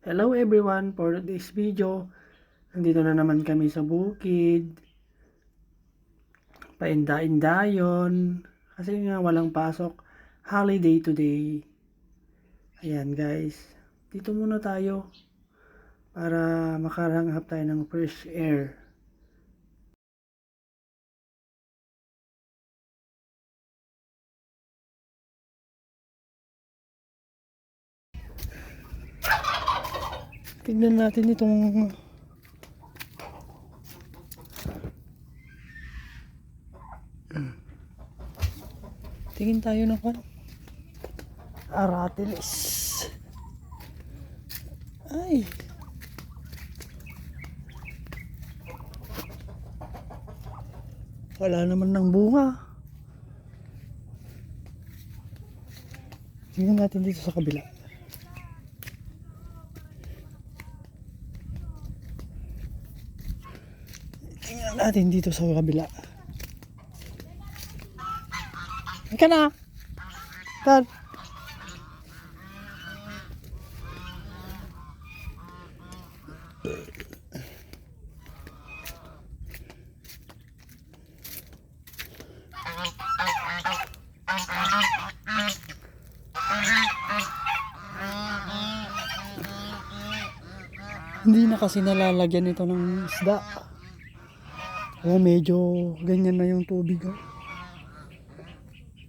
Hello everyone for this video. Nandito na naman kami sa bukid. Painda-indayon. Kasi nga walang pasok. Holiday today. Ayan guys. Dito muna tayo. Para makaranghap tayo ng fresh air. Tignan natin itong Tingin tayo ng kwan. Aratilis. Ay. Wala naman ng bunga. Tingnan natin dito sa kabila. Tingnan natin dito sa kabila. Ika na. Tad. Hindi na kasi nalalagyan ito ng isda. Kaya medyo ganyan na yung tubig. Oh.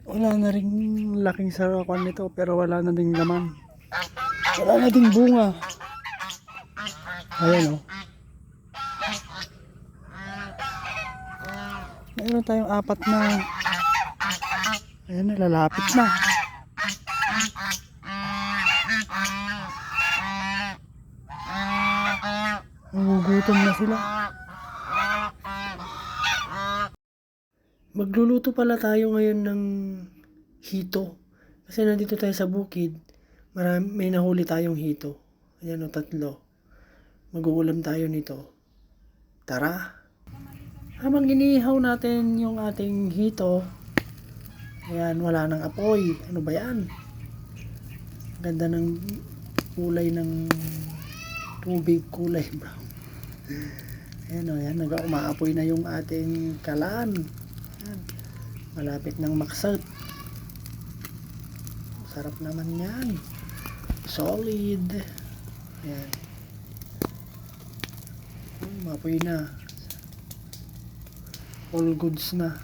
Wala na rin laking sarapan nito pero wala na ding laman. Wala na ding bunga. Ayan oh. Meron tayong apat na Ayan lalapit na. Nagugutom na sila. Magluluto pala tayo ngayon ng hito. Kasi nandito tayo sa bukid. Marami, may nahuli tayong hito. Ayan o, tatlo. Mag-uulam tayo nito. Tara! Habang ginihaw natin yung ating hito, ayan, wala nang apoy. Ano ba yan? Ganda ng kulay ng tubig, kulay brown. Ayan o, ayan, nag-umaapoy na yung ating kalan. Malapit ng maksat. Sarap naman yan. Solid. Ayan. Hmm, Mapoy na. All goods na.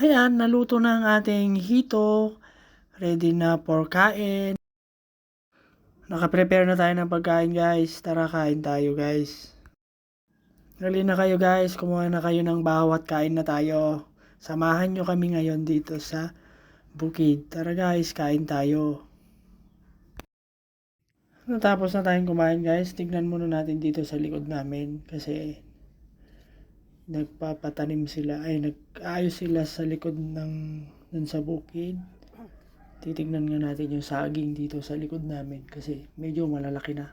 Ayan, naluto na ang ating hito. Ready na for kain. Nakaprepare na tayo ng pagkain guys. Tara kain tayo guys. Ready na kayo guys. Kumuha na kayo ng bawat kain na tayo. Samahan nyo kami ngayon dito sa bukid. Tara guys, kain tayo. Natapos na tayong kumain guys. Tignan muna natin dito sa likod namin. Kasi nagpapatanim sila. Ay, nag-ayos sila sa likod ng dun sa bukid. Titignan nga natin yung saging dito sa likod namin. Kasi medyo malalaki na.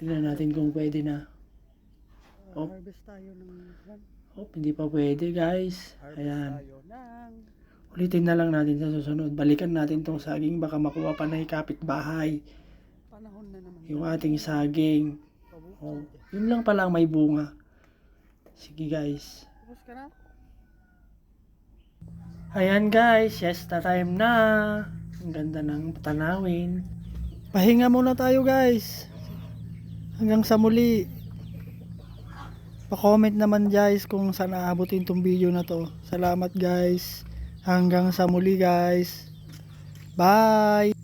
Tignan natin kung pwede na. Oh. Harvest tayo ng Oh, hindi pa pwede guys. harvest Ayan. tayo ng Ulitin na lang natin sa susunod. Balikan natin tong saging. Baka makuha pa na yung kapitbahay. panahon na naman. Yung ating saging. Oh, yun lang pala ang may bunga. Sige guys. Tapos ka na? Ayan guys, siesta time na. Ang ganda ng tanawin. Pahinga muna tayo guys. Hanggang sa muli. Pa-comment naman guys kung saan aabutin tong video na to. Salamat guys. Hanggang sa muli guys. Bye!